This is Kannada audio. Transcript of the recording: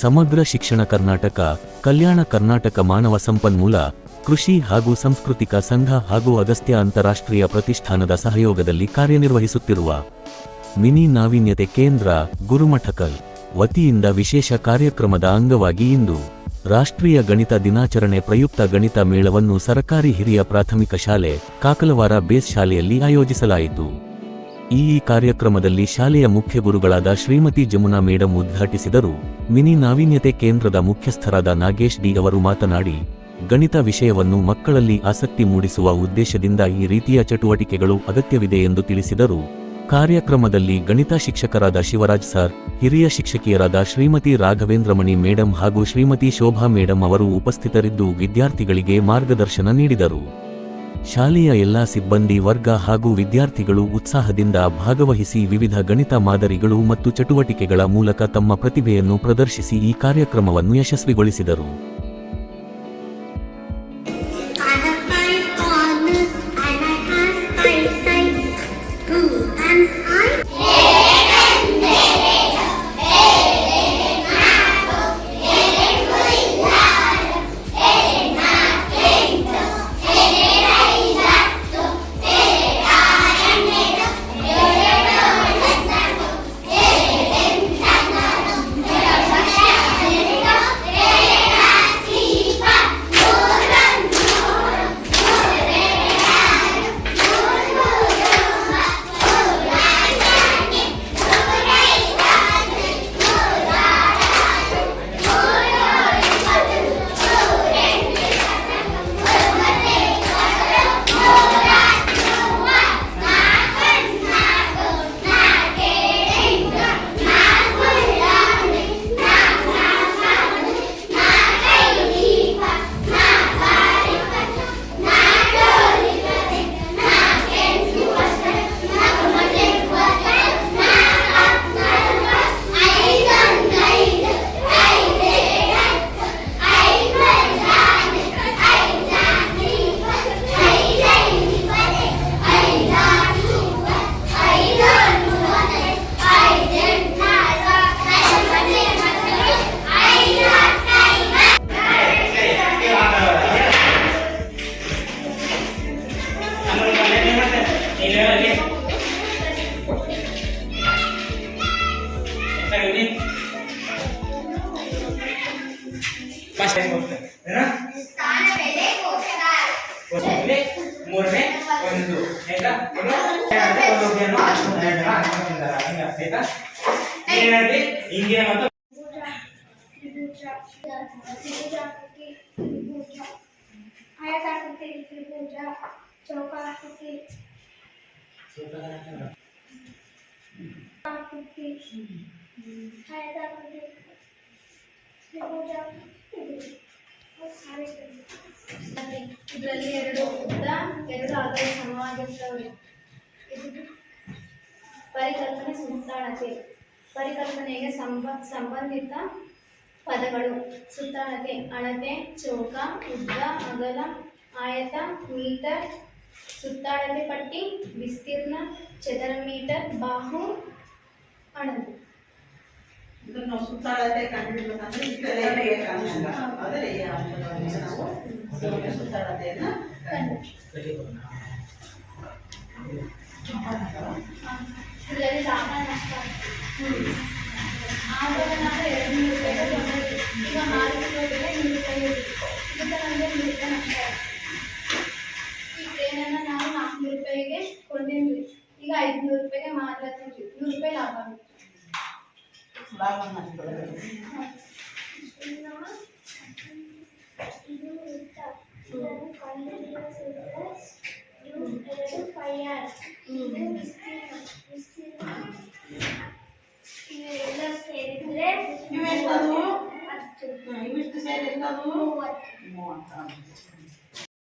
ಸಮಗ್ರ ಶಿಕ್ಷಣ ಕರ್ನಾಟಕ, ಕಲ್ಯಾಣ ಕರ್ನಾಟಕ ಮಾನವ ಸಂಪನ್ಮೂಲ, ಕೃಷಿ ಹಾಗೂ ಸಾಂಸ್ಕೃತಿಕ ಸಂಘ ಹಾಗೂ ಅಗಸ್ತ್ಯ ಅಂತಾರಾಷ್ಟ್ರೀಯ ಪ್ರತಿಷ್ಠಾನದ ಸಹಯೋಗದಲ್ಲಿ ಕಾರ್ಯನಿರ್ವಹಿಸುತ್ತಿರುವ ಮಿನಿ ನಾವೀನ್ಯತೆ ಕೇಂದ್ರ ಗುರುಮಠಕಲ್ ವತಿಯಿಂದ ವಿಶೇಷ ಕಾರ್ಯಕ್ರಮದ ಅಂಗವಾಗಿ ಇಂದು ರಾಷ್ಟ್ರೀಯ ಗಣಿತ ದಿನಾಚರಣೆ ಪ್ರಯುಕ್ತ ಗಣಿತ ಮೇಳವನ್ನು ಸರಕಾರಿ ಹಿರಿಯ ಪ್ರಾಥಮಿಕ ಶಾಲೆ, ಕಾಕಲವಾರ ಬೇಸ್ ಶಾಲೆಯಲ್ಲಿ ಆಯೋಜಿಸಲಾಯಿತು. ಈ ಕಾರ್ಯಕ್ರಮದಲ್ಲಿ ಶಾಲೆಯ ಮುಖ್ಯ ಗುರುಗಳಾದ ಶ್ರೀಮತಿ ಜಮುನಾ ಮೇಡಂ ಉದ್ಘಾಟಿಸಿದರು. ಮಿನಿ ನಾವೀನ್ಯತೆ ಕೇಂದ್ರದ ಮುಖ್ಯಸ್ಥರಾದ ನಾಗೇಶ್ ಡಿ ಅವರು ಮಾತನಾಡಿ, ಗಣಿತ ವಿಷಯವನ್ನು ಮಕ್ಕಳಲ್ಲಿ ಆಸಕ್ತಿ ಮೂಡಿಸುವ ಉದ್ದೇಶದಿಂದ ಈ ರೀತಿಯ ಚಟುವಟಿಕೆಗಳು ಅಗತ್ಯವಿದೆ ಎಂದು ತಿಳಿಸಿದರು. ಕಾರ್ಯಕ್ರಮದಲ್ಲಿ ಗಣಿತ ಶಿಕ್ಷಕರಾದ ಶಿವರಾಜ್ ಸರ್, ಹಿರಿಯ ಶಿಕ್ಷಕಿಯರಾದ ಶ್ರೀಮತಿ ರಾಘವೇಂದ್ರಮಣಿ ಮೇಡಂ ಹಾಗೂ ಶ್ರೀಮತಿ ಶೋಭಾ ಮೇಡಂ ಅವರು ಉಪಸ್ಥಿತರಿದ್ದು ವಿದ್ಯಾರ್ಥಿಗಳಿಗೆ ಮಾರ್ಗದರ್ಶನ ನೀಡಿದರು. ಶಾಲೆಯ ಎಲ್ಲಾ ಸಿಬ್ಬಂದಿ ವರ್ಗ ಹಾಗೂ ವಿದ್ಯಾರ್ಥಿಗಳು ಉತ್ಸಾಹದಿಂದ ಭಾಗವಹಿಸಿ ವಿವಿಧ ಗಣಿತ ಮಾದರಿಗಳು ಮತ್ತು ಚಟುವಟಿಕೆಗಳ ಮೂಲಕ ತಮ್ಮ ಪ್ರತಿಭೆಯನ್ನು ಪ್ರದರ್ಶಿಸಿ ಈ ಕಾರ್ಯಕ್ರಮವನ್ನು ಯಶಸ್ವಿಗೊಳಿಸಿದರು. ಮೂರನೇ ಒಂದು ಆಯ್ತಾ ಏನಂದ್ರೆ ಒಂದು ಉಗ್ಗಿಯನ್ನು ಒಂದು ಹೆಣ್ಣನ್ನು ಹಾಕ್ಕೊಂಡಿದ್ದಾರೆ ಹಿಂಗೆ ಆಯ್ತಾ ಏನಂದ್ರೆ ಹಿಂಗೆ ಮತ್ತು ಆಯತಾಕೃತಿ ತ್ರಿಭುಜ ಚೌಕಾಕೃತಿ ಆಕೃತಿ ಆಯತಾಕೃತಿ ತ್ರಿಭುಜ ಇದರಲ್ಲಿ ಎರಡು ಉದ್ದ, ಎರಡು ಅಗಲ ಸಮವಾಗಿರ್ತವೆ. ಪರಿಕಲ್ಪನೆ ಸುತ್ತಾಳತೆ. ಪರಿಕಲ್ಪನೆಗೆ ಸಂಬ, ಸಂಬಂಧಿತ ಪದಗಳು. ಸುತ್ತಾಳತೆ, ಅಳತೆ, ಚೌಕ, ಉದ್ದ, ಅಗಲ, ಆಯತ, ಮೀಟರ್, ಸುತ್ತಾಳತೆ ಪಟ್ಟಿ, ವಿಸ್ತೀರ್ಣ, ಚದರ ಮೀಟರ್, ಬಾಹು ಅಳತೆ ಇದನ್ನು ಸುತ್ತಾಳತೆ ಕಂಡುಹಿಡಿಬೇಕಂದ್ರೆ ಈ ಕಡೆ ರೇಖಾಂಶ ಆದರೆ ಈ ಅಂಶಗಳನ್ನು ನಾವು. ಆಯ್ತು ಈ ಟ್ರೇನನ್ನು ನಾವು ನಾಲ್ಕುನೂರು ರೂಪಾಯಿಗೆ ಕೊಂಡೇನ್ವಿ ಈಗ ಐದುನೂರು ರೂಪಾಯಿಗೆ ಮಾರ್ಲತ್ತೀವಿ ನೂರು ರೂಪಾಯಿ ಲಾಭ ಲಾಭ ನಷ್ಟಗಳು ಇದು ಉದ್ದ ಇದನ್ನು ಕಂಡುಹಿಡಿಯುವ ಸೂತ್ರ ಯು ಎರಡು ಪೈ ಆರ್ ಇದು ವಿಸ್ತೀರ್ಣ ವಿಸ್ತೀರ್ಣ ಇವೆಲ್ಲ ಸೇರಿದ್ರೆ ಇವೆಷ್ಟದು ಹತ್ತು ಇವಿಷ್ಟು ಸೇರಿ ಎಷ್ಟದು ಮೂವತ್ತು ಮೂವತ್ತು